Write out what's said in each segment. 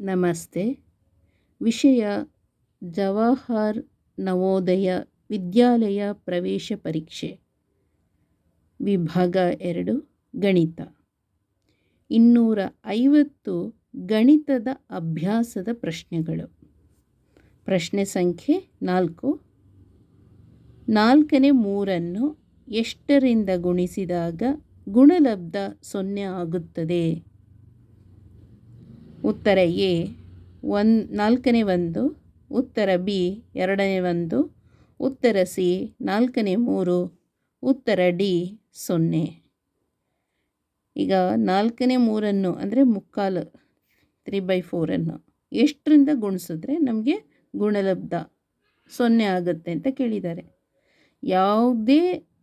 ನಮಸ್ತೆ. ವಿಷಯ ಜವಾಹರ್ ನವೋದಯ ವಿದ್ಯಾಲಯ ಪ್ರವೇಶ ಪರೀಕ್ಷೆ. ವಿಭಾಗ ಎರಡು, ಗಣಿತ. ಇನ್ನೂರ ಐವತ್ತು ಗಣಿತದ ಅಭ್ಯಾಸದ ಪ್ರಶ್ನೆಗಳು. ಪ್ರಶ್ನೆ ಸಂಖ್ಯೆ ನಾಲ್ಕು. ನಾಲ್ಕನೇ ಮೂರನ್ನು ಎಷ್ಟರಿಂದ ಗುಣಿಸಿದಾಗ ಗುಣಲಬ್ಧ ಸೊನ್ನೆ ಆಗುತ್ತದೆ? ಉತ್ತರ ಎ, ಒನ್, ನಾಲ್ಕನೇ ಒಂದು, ಉತ್ತರ ಬಿ, ಎರಡನೇ ಒಂದು, ಉತ್ತರ ಸಿ, ನಾಲ್ಕನೇ ಮೂರು, ಉತ್ತರ ಡಿ, ಸೊನ್ನೆ. ಈಗ ನಾಲ್ಕನೇ ಮೂರನ್ನು, ಅಂದರೆ ಮುಕ್ಕಾಲು, ತ್ರೀ ಬೈ ಫೋರನ್ನು ಎಷ್ಟರಿಂದ ಗುಣಿಸಿದ್ರೆ ನಮಗೆ ಗುಣಲಬ್ಧ ಸೊನ್ನೆ ಆಗುತ್ತೆ ಅಂತ ಕೇಳಿದ್ದಾರೆ. ಯಾವುದೇ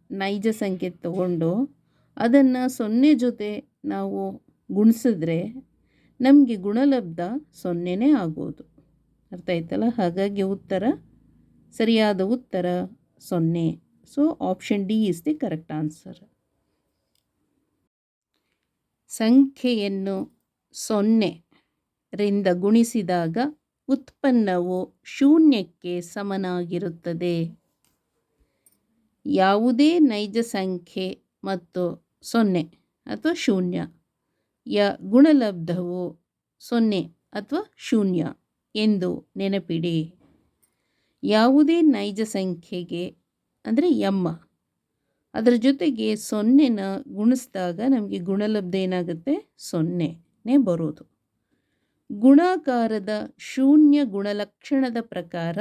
ನೈಜ ಸಂಖ್ಯೆ ತಗೊಂಡು ಅದನ್ನು ಸೊನ್ನೆ ಜೊತೆ ನಾವು ಗುಣಿಸಿದ್ರೆ ನಮಗೆ ಗುಣಲಬ್ಧ ಸೊನ್ನೆನೇ ಆಗೋದು. ಅರ್ಥ ಆಯ್ತಲ್ಲ? ಹಾಗಾಗಿ ಉತ್ತರ, ಸರಿಯಾದ ಉತ್ತರ ಸೊನ್ನೆ. So option D is the correct answer ಸಂಖ್ಯೆಯನ್ನು ಸೊನ್ನೆ ರಿಂದ ಗುಣಿಸಿದಾಗ ಉತ್ಪನ್ನವು ಶೂನ್ಯಕ್ಕೆ ಸಮನಾಗಿರುತ್ತದೆ. ಯಾವುದೇ ನೈಜ ಸಂಖ್ಯೆ ಮತ್ತು ಸೊನ್ನೆ ಅಥವಾ ಶೂನ್ಯ. ಯ ಗುಣಲಬ್ಧವು ಸೊನ್ನೆ ಅಥವಾ ಶೂನ್ಯ ಎಂದು ನೆನಪಿಡಿ. ಯಾವುದೇ ನೈಜ ಸಂಖ್ಯೆಗೆ, ಅಂದರೆ ಎಮ್ಮ ಅದರ ಜೊತೆಗೆ ಸೊನ್ನೆನ ಗುಣಿಸಿದಾಗ ನಮಗೆ ಗುಣಲಬ್ಧ ಏನಾಗುತ್ತೆ? ಸೊನ್ನೆನೇ ಬರೋದು. ಗುಣಾಕಾರದ ಶೂನ್ಯ ಗುಣಲಕ್ಷಣದ ಪ್ರಕಾರ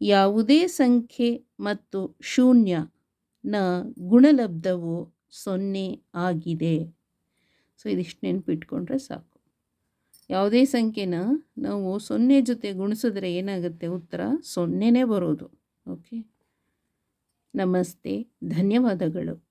ಯಾವುದೇ ಸಂಖ್ಯೆ ಮತ್ತು ಶೂನ್ಯನ ಗುಣಲಬ್ಧವು ಸೊನ್ನೆ ಆಗಿದೆ. ಸೊ ಇದಿಷ್ಟು ನೆನಪಿಟ್ಕೊಂಡ್ರೆ ಸಾಕು. ಯಾವುದೇ ಸಂಖ್ಯೆನ ನಾವು ಸೊನ್ನೆ ಜೊತೆ ಗುಣಿಸಿದ್ರೆ ಏನಾಗುತ್ತೆ? ಉತ್ತರ ಸೊನ್ನೆನೇ ಬರೋದು. ಓಕೆ. ನಮಸ್ತೆ. ಧನ್ಯವಾದಗಳು.